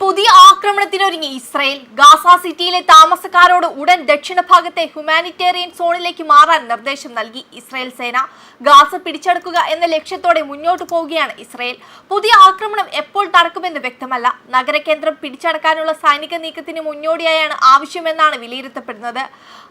പുതിയ ആക്രമണത്തിനൊരുങ്ങി Israel. Gaza സിറ്റിയിലെ താമസക്കാരോട് ഉടൻ ദക്ഷിണ ഭാഗത്തെ ഹ്യൂമാനിറ്റേറിയൻ സോണിലേക്ക് മാറാൻ നിർദ്ദേശം നൽകി ഇസ്രയേൽ സേന. ഗാസ പിടിച്ചെടുക്കുക എന്ന ലക്ഷ്യത്തോടെ മുന്നോട്ടു പോവുകയാണ് ഇസ്രയേൽ. പുതിയ ആക്രമണം എപ്പോൾ നടക്കുമെന്ന് വ്യക്തമല്ല. നഗരകേന്ദ്രം പിടിച്ചടക്കാനുള്ള സൈനിക നീക്കത്തിന് മുന്നോടിയായാണ് ആവശ്യമെന്നാണ് വിലയിരുത്തപ്പെടുന്നത്.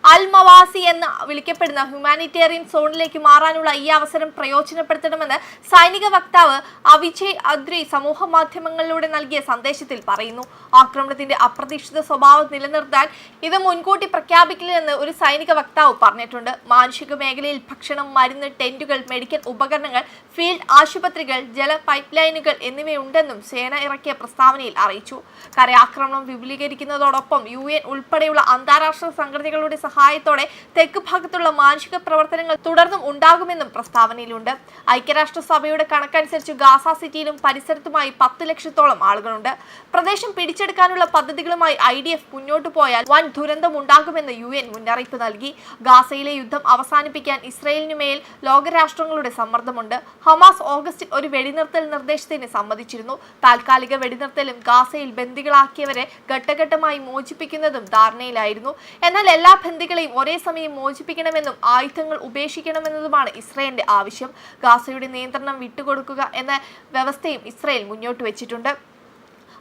അൽ മവാസി എന്ന് വിളിക്കപ്പെടുന്ന ഹ്യൂമാനിറ്റേറിയൻ സോണിലേക്ക് മാറാനുള്ള ഈ അവസരം പ്രയോജനപ്പെടുത്തണമെന്ന് സൈനിക വക്താവ് അവിജയ് അദ്രി സമൂഹ മാധ്യമങ്ങളിലൂടെ നൽകിയ സന്ദേശത്തിൽ പറയുന്നു. ആക്രമണത്തിന്റെ അപ്രതീക്ഷിത സ്വഭാവം നിലനിർത്താൻ ഇത് മുൻകൂട്ടി പ്രഖ്യാപിക്കില്ലെന്ന് ഒരു സൈനിക വക്താവ് പറഞ്ഞിട്ടുണ്ട്. മാനുഷിക മേഖലയിൽ ഭക്ഷണം മരുന്ന് ടെന്റുകൾ മെഡിക്കൽ ഉപകരണങ്ങൾ ഫീൽഡ് ആശുപത്രികൾ ജല പൈപ്പ് ലൈനുകൾ എന്നിവയുണ്ടെന്നും സേന ഇറക്കിയ പ്രസ്താവനയിൽ അറിയിച്ചു. കരയാക്രമണം വിപുലീകരിക്കുന്നതോടൊപ്പം യു എൻ ഉൾപ്പെടെയുള്ള അന്താരാഷ്ട്ര സംഘടനകളുടെ സഹായത്തോടെ തെക്ക് ഭാഗത്തുള്ള മാനുഷിക പ്രവർത്തനങ്ങൾ തുടർന്നും ഉണ്ടാകുമെന്നും പ്രസ്താവനയിലുണ്ട്. ഐക്യരാഷ്ട്രസഭയുടെ കണക്കനുസരിച്ച് ഗാസ സിറ്റിയിലും പരിസരത്തുമായി പത്ത് ലക്ഷത്തോളം ആളുകളുണ്ട്. പ്രദേശം പിടിച്ചെടുക്കാനുള്ള പദ്ധതികളുമായി ഐ ഡി എഫ് മുന്നോട്ടു പോയാൽ വൻ ദുരന്തമുണ്ടാകുമെന്ന് യു എൻ മുന്നറിയിപ്പ് നൽകി. ഗാസയിലെ യുദ്ധം അവസാനിപ്പിക്കാൻ ഇസ്രയേലിനു മേൽ ലോകരാഷ്ട്രങ്ങളുടെ സമ്മർദ്ദമുണ്ട്. ഹമാസ് ഓഗസ്റ്റിൽ ഒരു വെടിനിർത്തൽ നിർദ്ദേശത്തിന് സമ്മതിച്ചിരുന്നു. താൽക്കാലിക വെടിനിർത്തലും ഗാസയിൽ ബന്ദികളാക്കിയവരെ ഘട്ടഘട്ടമായി മോചിപ്പിക്കുന്നതും ധാരണയിലായിരുന്നു. എന്നാൽ എല്ലാ ബന്ദികളെയും ഒരേ സമയം മോചിപ്പിക്കണമെന്നും ആയുധങ്ങൾ ഉപേക്ഷിക്കണമെന്നതുമാണ് ഇസ്രയേലിന്റെ ആവശ്യം. ഗാസയുടെ നിയന്ത്രണം വിട്ടുകൊടുക്കുക എന്ന വ്യവസ്ഥയും ഇസ്രയേൽ മുന്നോട്ട് വെച്ചിട്ടുണ്ട്.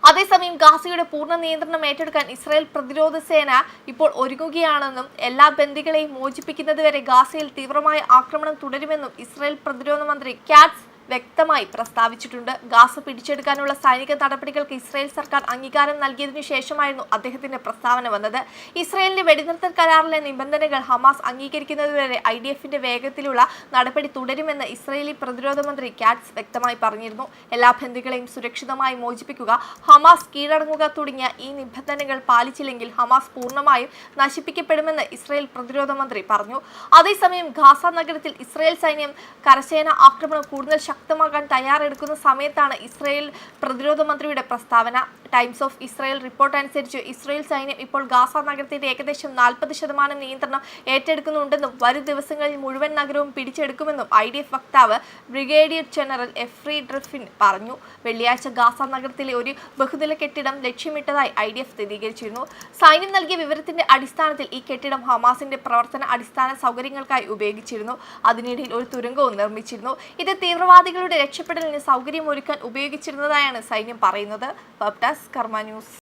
അതേസമയം ഗാസയുടെ പൂർണ നിയന്ത്രണം ഏറ്റെടുക്കാൻ ഇസ്രായേൽ പ്രതിരോധ സേന ഇപ്പോൾ ഒരുങ്ങുകയാണെന്നും എല്ലാ ബന്ദികളെയും മോചിപ്പിക്കുന്നതുവരെ ഗാസയിൽ തീവ്രമായ ആക്രമണം തുടരുമെന്നും ഇസ്രായേൽ പ്രതിരോധ മന്ത്രി കാറ്റ്സ് വ്യക്തമായി പ്രസ്താവിച്ചിട്ടുണ്ട്. ഗാസ പിടിച്ചെടുക്കാനുള്ള സൈനിക നടപടികൾക്ക് ഇസ്രായേൽ സർക്കാർ അംഗീകാരം നൽകിയതിനു ശേഷമായിരുന്നു അദ്ദേഹത്തിന്റെ പ്രസ്താവന വന്നത്. ഇസ്രായേലിന്റെ വെടിനിർത്തൽ കരാറിലെ നിബന്ധനകൾ ഹമാസ് അംഗീകരിക്കുന്നതുവരെ ഐ ഡി എഫിന്റെ വേഗത്തിലുള്ള നടപടി തുടരുമെന്ന് ഇസ്രായേലി പ്രതിരോധ മന്ത്രി കാറ്റ്സ് വ്യക്തമായി പറഞ്ഞിരുന്നു. എല്ലാ ബന്ധുക്കളെയും സുരക്ഷിതമായി മോചിപ്പിക്കുക ഹമാസ് കീഴടങ്ങുക തുടങ്ങിയ ഈ നിബന്ധനകൾ പാലിച്ചില്ലെങ്കിൽ ഹമാസ് പൂർണമായും നശിപ്പിക്കപ്പെടുമെന്ന് ഇസ്രായേൽ പ്രതിരോധ മന്ത്രി പറഞ്ഞു. അതേസമയം ഗാസ നഗരത്തിൽ ഇസ്രായേൽ സൈന്യം കരസേന ആക്രമണം കൂടുതൽ ശക്തമാക്കാൻ തയ്യാറെടുക്കുന്ന സമയത്താണ് ഇസ്രയേൽ പ്രതിരോധ മന്ത്രിയുടെ പ്രസ്താവന ടൈംസ് ഓഫ് ഇസ്രായേൽ റിപ്പോർട്ട് അനുസരിച്ച് ഇസ്രായേൽ സൈന്യം ഇപ്പോൾ ഗാസ നഗരത്തിന്റെ ഏകദേശം നാൽപ്പത് ശതമാനം നിയന്ത്രണം ഏറ്റെടുക്കുന്നുണ്ടെന്നും വരും ദിവസങ്ങളിൽ മുഴുവൻ നഗരവും പിടിച്ചെടുക്കുമെന്നും ഐ ഡി എഫ് വക്താവ് ബ്രിഗേഡിയർ ജനറൽ എഫ്രി ഡ്രിഫിൻ പറഞ്ഞു. വെള്ളിയാഴ്ച ഗാസ നഗരത്തിലെ ഒരു ബഹുനില കെട്ടിടം ലക്ഷ്യമിട്ടതായി ഐ ഡി എഫ് സ്ഥിരീകരിച്ചിരുന്നു. സൈന്യം നൽകിയ വിവരത്തിന്റെ അടിസ്ഥാനത്തിൽ ഈ കെട്ടിടം ഹമാസിന്റെ പ്രവർത്തന അടിസ്ഥാന സൗകര്യങ്ങൾക്കായി ഉപയോഗിച്ചിരുന്നു. അതിനിടയിൽ ഒരു തുരങ്കവും നിർമ്മിച്ചിരുന്നു. ഇത് തീവ്രവാദികളുടെ രക്ഷപ്പെടലിന് സൗകര്യമൊരുക്കാൻ ഉപയോഗിച്ചിരുന്നതായാണ് സൈന്യം പറയുന്നത്. വെബ് ഡെസ്ക് കർമ്മ ന്യൂസ്